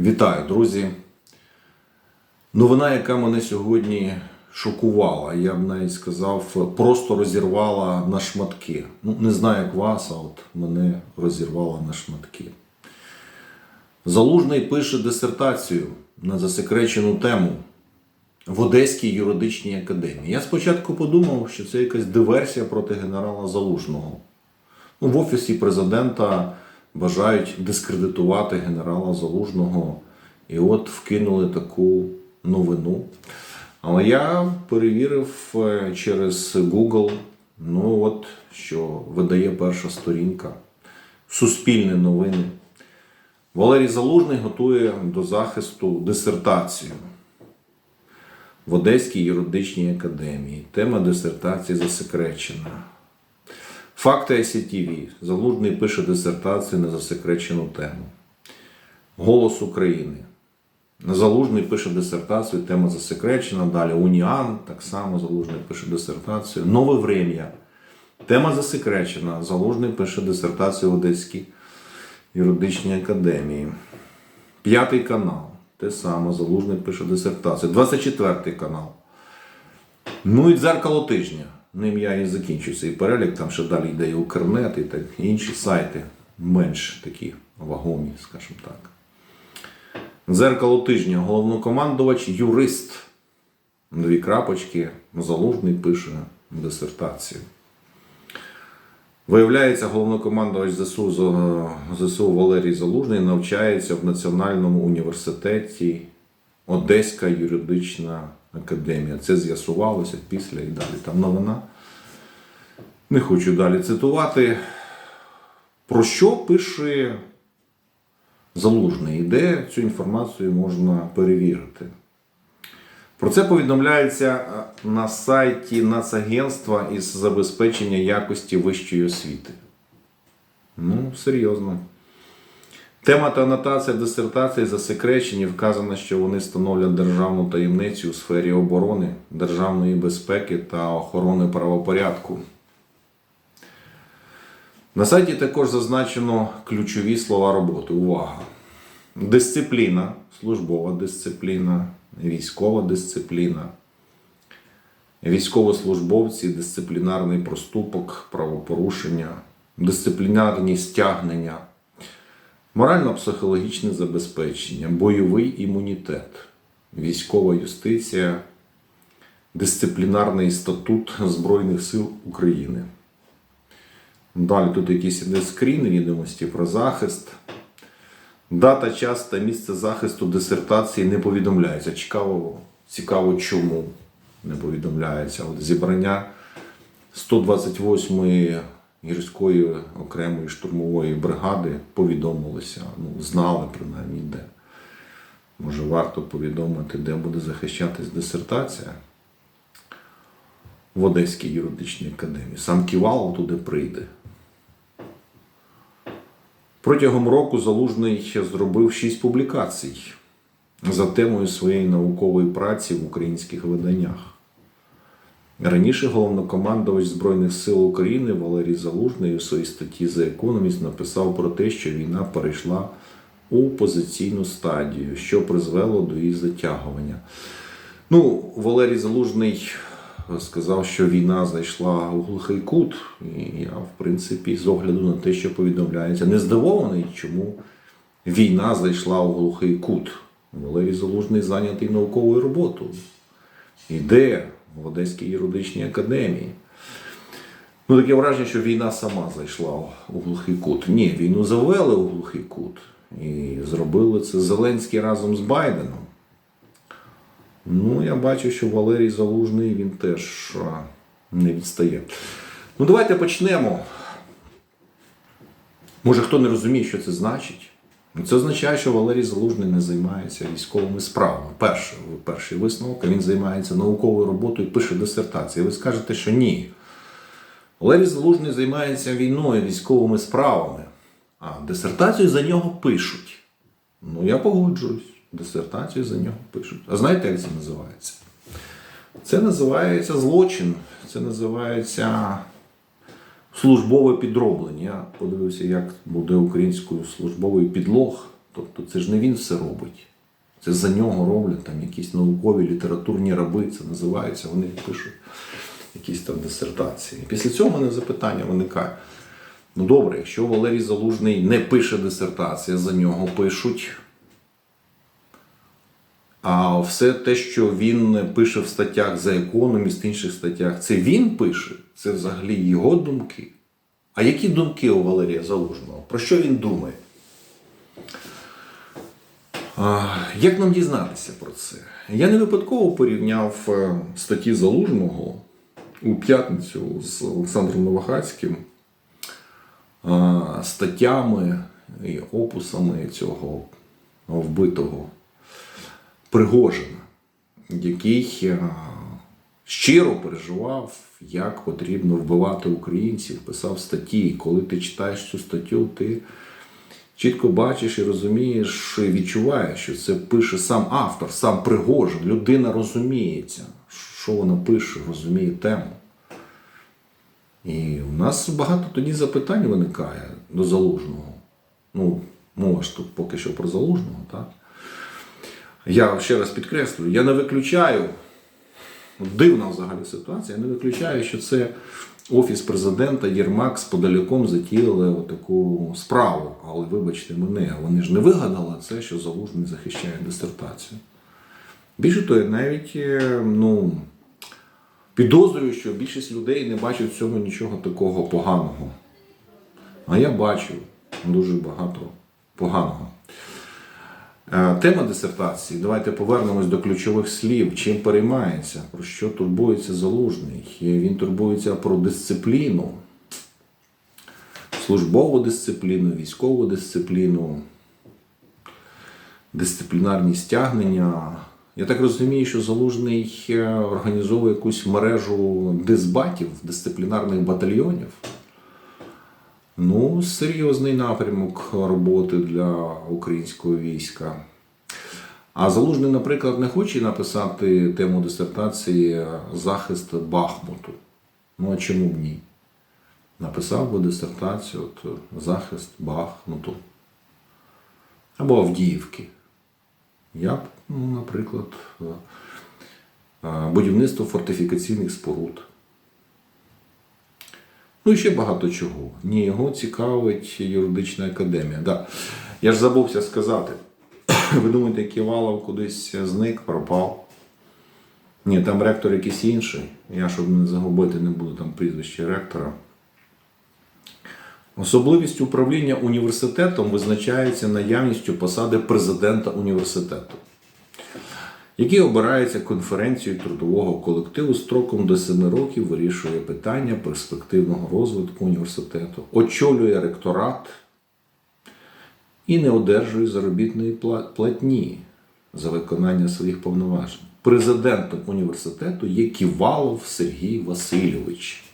Вітаю, друзі. Новина, яка мене сьогодні шокувала, я б навіть сказав, просто розірвала на шматки. Ну, не знаю, як вас, а от мене розірвала на шматки. Залужний пише дисертацію на засекречену тему в Одеській юридичній академії. Я спочатку подумав, що це якась диверсія проти генерала Залужного. Ну, в офісі президента бажають дискредитувати генерала Залужного. І от вкинули таку новину. Але я перевірив е, через Google, ну от що видає перша сторінка. Суспільні новини. Валерій Залужний готує до захисту дисертацію в Одеській юридичній академії. Тема дисертації засекречена. Факти ICTV. Залужний пише дисертацію на засекречену тему. Голос України. Залужний пише дисертацію, тема засекречена. Далі Уніан, так само Залужний пише дисертацію. Нове врем'я. Тема засекречена. Залужний пише дисертацію в Одеській юридичній академії. П'ятий канал. Те саме, Залужний пише дисертацію. 24 канал. Ну і дзеркало тижня. Ним я і закінчу цей перелік. Там ще далі йде і Укрнет, і так інші сайти, менш такі вагомі, скажімо так. Дзеркало тижня. Головнокомандувач, юрист. Дві крапочки. Залужний пише дисертацію. Виявляється, головнокомандувач ЗСУ, ЗСУ Валерій Залужний навчається в Національному університеті Одеська юридична академія. Це з'ясувалося після і далі. Там новина. Не хочу далі цитувати. Про що пише Залужний? І де цю інформацію можна перевірити? Про це повідомляється е, на сайті Нацагентства із забезпечення якості вищої освіти. Ну, серйозно. Тема та анотація дисертації засекречені. Вказано, що вони становлять державну таємницю у сфері оборони, державної безпеки та охорони правопорядку. На сайті також зазначено ключові слова роботи. Увага! Дисципліна, службова дисципліна, військова дисципліна, військовослужбовці, дисциплінарний проступок, правопорушення, дисциплінарні стягнення, морально-психологічне забезпечення, бойовий імунітет, військова юстиція, дисциплінарний статут Збройних сил України. Далі тут якісь іде відомості про захист. Дата, час та місце захисту дисертації не повідомляється. Цікаво, цікаво чому не повідомляється. От зібрання 128-ї гірської окремої штурмової бригади повідомилося. Ну, знали принаймні де. Може, варто повідомити, де буде захищатись дисертація в Одеській юридичній академії. Сам Ківалов туди прийде. Протягом року Залужний зробив шість публікацій за темою своєї наукової праці в українських виданнях. Раніше головнокомандувач Збройних сил України Валерій Залужний у своїй статті The Economist написав про те, що війна перейшла у позиційну стадію, що призвело до її затягування. Ну, Валерій Залужний сказав, що війна зайшла у глухий кут. І я, в принципі, з огляду на те, що повідомляється, не здивований, чому війна зайшла у глухий кут. Валерій Залужний зайнятий науковою роботою. Іде в Одеській юридичній академії. Ну, таке враження, що війна сама зайшла у глухий кут. Ні, війну завели у глухий кут. І зробили це Зеленський разом з Байденом. Ну, я бачу, що Валерій Залужний він теж не відстає. Ну, давайте почнемо. Може, хто не розуміє, що це значить? Ну, Це означає, що Валерій Залужний не займається військовими справами. Перший, перший висновок, він займається науковою роботою, пише дисертації. Ви скажете, що ні. Валерій Залужний займається війною, військовими справами, а дисертацію за нього пишуть. Ну, я погоджуюсь. Дисертацію за нього пишуть. А знаєте, як це називається? Це називається злочин, це називається службове підроблення. Я подивився, як буде українською службовий підлог. Тобто це ж не він все робить. Це за нього роблять там якісь наукові літературні раби, це називаються, вони пишуть якісь там дисертації. Після цього мене запитання виникає. Ну добре, якщо Валерій Залужний не пише дисертації, за нього пишуть. А все те, що він пише в статтях за економіст, інших статтях, це він пише, це взагалі його думки. А які думки у Валерія Залужного? Про що він думає? Як нам дізнатися про це? Я не випадково порівняв е, статті Залужного у п'ятницю з Олександром Новохацьким а, статтями і опусами цього вбитого Пригожина, який е, щиро переживав, як потрібно вбивати українців, писав статті. Коли ти читаєш цю статтю, ти чітко бачиш і розумієш, і відчуваєш, що це пише сам автор, сам Пригожин. Людина розуміється, що вона пише, розуміє тему. І у нас багато тоді запитань виникає до залужного. Ну, мова ж тут поки що про залужного, так? Я ще раз підкреслюю, я не виключаю, дивна взагалі ситуація, я не виключаю, що це Офіс президента Єрмак з подаліком затіяли таку справу. Але вибачте мене, вони ж не вигадали це, що Залужний захищає дисертацію. Більше того, навіть е, ну, підозрюю, що більшість людей не бачать в цьому нічого такого поганого. А я бачу дуже багато поганого. Е, Тема дисертації. Давайте повернемось до ключових слів. Чим переймається, про що турбується залужний? Він турбується про дисципліну, службову дисципліну, військову дисципліну, дисциплінарні стягнення. Я так розумію, що залужний е, організовує якусь мережу дисбатів, дисциплінарних батальйонів. Ну, серйозний напрямок роботи для українського війська. А Залужний, наприклад, не хоче написати тему дисертації захист Бахмуту. Ну а чому б ні? Написав би дисертацію от, захист Бахмуту. Або Авдіївки. Я б, ну, наприклад, е, будівництво фортифікаційних споруд. Ну і ще багато чого. Ні, його цікавить юридична академія. Да. Я ж забувся сказати. Ви думаєте, Ківалов кудись зник, пропав? Ні, там ректор якийсь інший. Я, щоб не загубити, не буду там прізвище ректора. Особливість управління університетом визначається наявністю посади президента університету, який обирається конференцією трудового колективу строком до 7 років, вирішує питання перспективного розвитку університету, очолює ректорат і не одержує заробітної платні за виконання своїх повноважень. Президентом університету є Ківалов Сергій Васильович.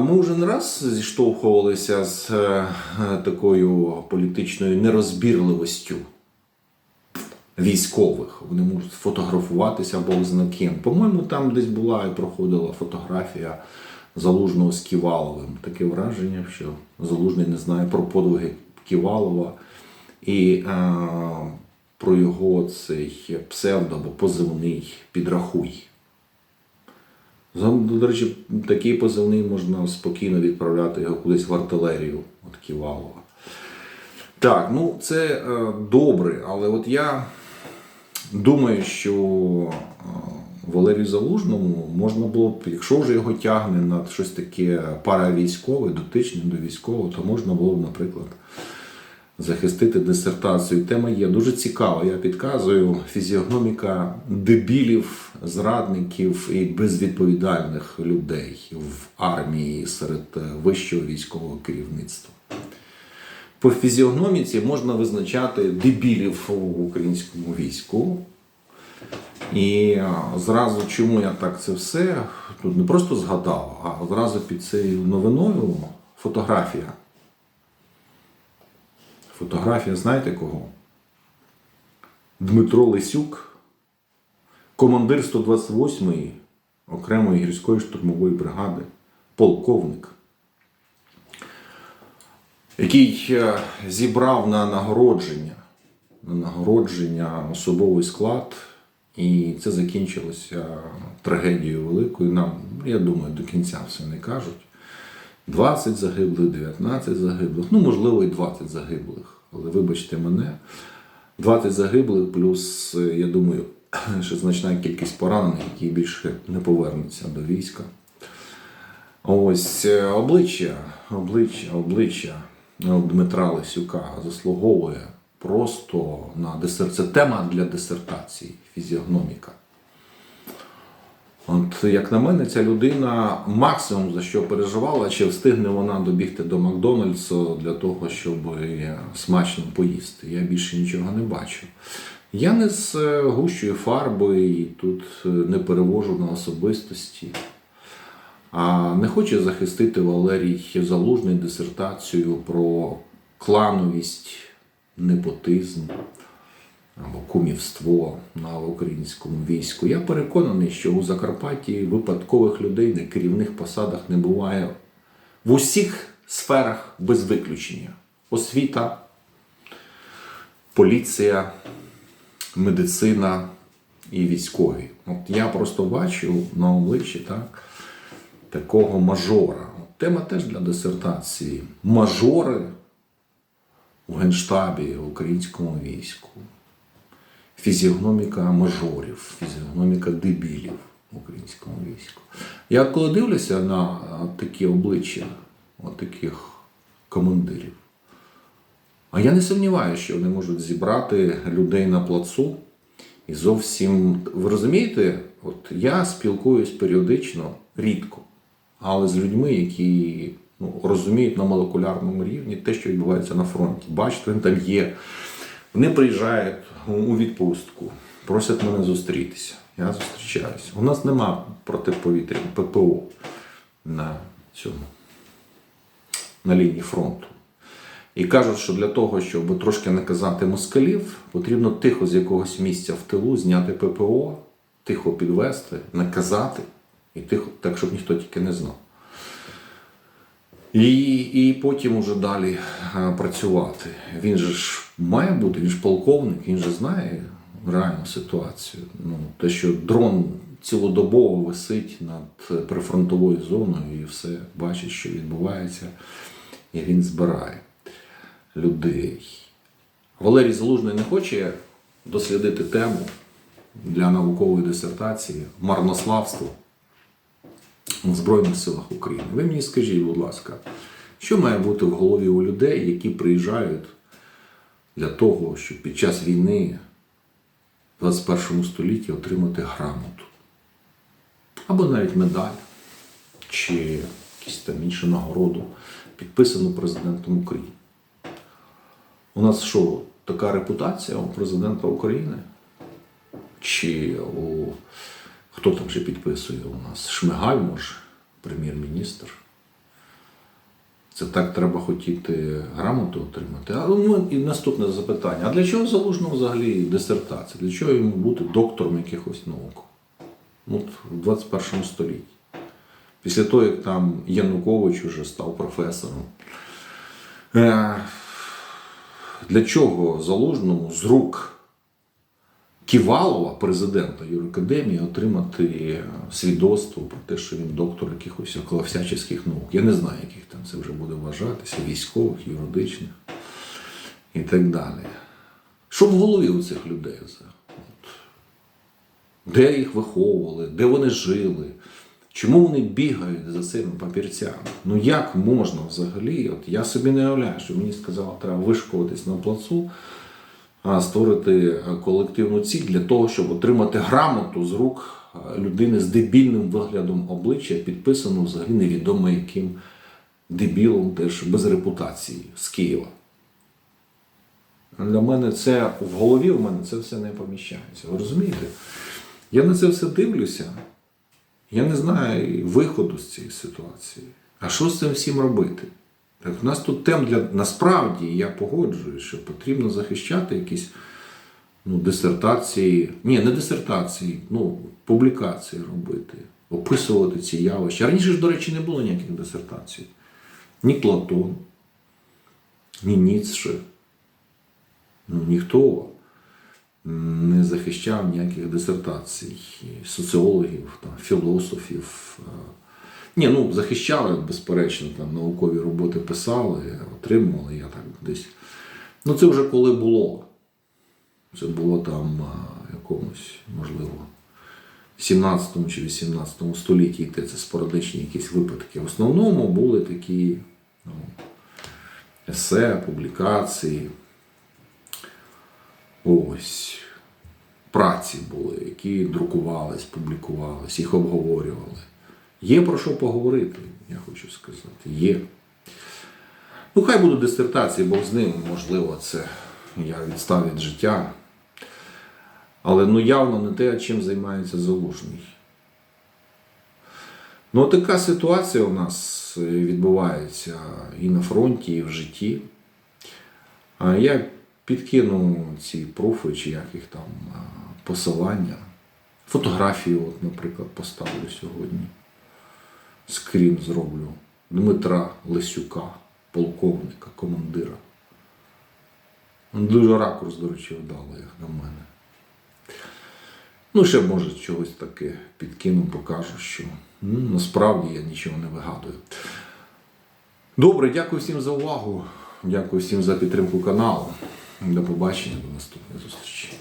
Ми вже не раз зіштовхувалися з е, такою політичною нерозбірливостю військових. Вони можуть фотографуватися Бог зна ким. По-моєму, там десь була і проходила фотографія Залужного з Ківаловим. Таке враження, що Залужний не знає про подвиги Ківалова і е, про його цей псевдо або позивний підрахуй. До речі, такий позивний можна спокійно відправляти його кудись в артилерію от Ківалова. Так, ну це е, добре, але от я думаю, що е, Валерію Залужному можна було б, якщо вже його тягне на щось таке паравійськове, дотичне до військового, то можна було б, наприклад, захистити дисертацію. Тема є дуже цікава. Я підказую фізіогноміка дебілів, зрадників і безвідповідальних людей в армії серед е, вищого військового керівництва. По фізіогноміці можна визначати дебілів у українському війську. І зразу, чому я так це все тут не просто згадав, а одразу під цією новиною фотографія. Фотографія, знаєте кого? Дмитро Лисюк, командир 128-ї окремої гірської штурмової бригади, полковник. Який е, зібрав на нагородження, на нагородження особовий склад, і це закінчилося трагедією великою. Нам, я думаю, до кінця все не кажуть. 20 загиблих, 19 загиблих, ну, можливо, і 20 загиблих. Але вибачте мене, 20 загиблих, плюс, е, я думаю, ще значна кількість поранених, які більше не повернуться до війська. Ось е, обличчя, обличчя, обличчя Дмитра Лисюка заслуговує просто на дисер... Це тема для дисертації, фізіогноміка. От, як на мене, ця людина максимум за що переживала, чи встигне вона добігти до Макдональдсу для того, щоб смачно поїсти. Я більше нічого не бачу. Я не з е, гущою фарби і тут е, не перевожу на особистості. Не хоче захистити Валерій Залужний дисертацію про клановість, непотизм або кумівство на українському війську. Я переконаний, що у Закарпатті випадкових людей на керівних посадах не буває в усіх сферах без виключення: освіта, поліція, медицина і військові. От я просто бачу на обличчі так, такого мажора. Тема теж для дисертації. Мажори в Генштабі українському війську. Фізіогноміка мажорів, фізіогноміка дебілів в українському війську. Я коли дивлюся на такі обличчя таких командирів, а я не сумніваюся, що вони можуть зібрати людей на плацу і зовсім. Ви розумієте, от я спілкуюсь періодично, рідко, але з людьми, які ну, розуміють на молекулярному рівні те, що відбувається на фронті. Бачите, він там є. Вони приїжджають у відпустку, просять мене зустрітися. Я зустрічаюся. У нас нема протиповітряного ППО на цьому на лінії фронту. І кажуть, що для того, щоб трошки наказати москалів, потрібно тихо з якогось місця в тилу зняти ППО, тихо підвести, наказати, і тихо, так, щоб ніхто тільки не знав. І, і потім уже далі е, працювати. Він же ж має бути, він ж полковник, він же знає реальну ситуацію. Ну, те, що дрон цілодобово висить над прифронтовою зоною і все бачить, що відбувається, і він збирає людей. Валерій Залужний не хоче дослідити тему для наукової дисертації марнославство в Збройних силах України. Ви мені скажіть, будь ласка, що має бути в голові у людей, які приїжджають для того, щоб під час війни в 21 столітті отримати грамоту? Або навіть медаль, чи якусь там іншу нагороду, підписану президентом України. У нас що, така репутація у президента України? Чи у хто там ще підписує у нас? Шмигаль, може, прем'єр-міністр. Це так треба хотіти грамоту отримати. А ну, і наступне запитання: а для чого залужно взагалі дисертація? Для чого йому бути доктором якихось наук? От в 21 столітті. Після того, як там Янукович уже став професором. Е, Для чого залужному з рук Ківалова, президента Юракадемії, отримати свідоцтво про те, що він доктор якихось околовсяческих наук. Я не знаю, яких там це вже буде вважатися, військових, юридичних і так далі. Що в голові у цих людей? Де їх виховували, де вони жили? Чому вони бігають за цими папірцями? Ну як можна взагалі? От я собі не уявляю, що мені сказали, треба вишкуватись на плацу створити колективну ціль для того, щоб отримати грамоту з рук людини з дебільним виглядом обличчя, підписану взагалі невідомо яким дебілом, теж без репутації з Києва. Для мене це в голові у мене це все не поміщається. Ви розумієте? Я на це все дивлюся. Я не знаю виходу з цієї ситуації. А що з цим всім робити? Так, у нас тут тем для насправді я погоджуюсь, що потрібно захищати якісь ну, дисертації, ні, не дисертації, ну, публікації робити, описувати ці явища. Раніше ж, до речі, не було ніяких дисертацій. Ні Платон, ні Ніцше. Ну, ніхто не захищав ніяких дисертацій, соціологів, там, філософів. Ні, ну захищали, безперечно, там наукові роботи писали, отримували, я так десь. Ну, це вже коли було. Це було там якомусь, можливо, 17 чи 18 столітті йти, це спорадичні якісь випадки. В основному були такі ну, есе, публікації. Ось. Праці були, які друкувались, публікувались, їх обговорювали. Є про що поговорити, я хочу сказати. Є. Ну, хай будуть дисертації, бо з ним, можливо, це я відстав від життя. Але ну явно не те, чим займається залужний. Ну, така ситуація у нас е, відбувається і на фронті, і в житті. А я підкину ці пруфи, чи як їх там посилання. Фотографію, от, наприклад, поставлю сьогодні. Скрін зроблю. Дмитра Лисюка, полковника, командира. Дуже ракурс, до речі, вдало, на мене. Ну, ще може чогось таке підкину, покажу, що ну, насправді я нічого не вигадую. Добре, дякую всім за увагу. Дякую всім за підтримку каналу. До побачення, до наступної зустрічі.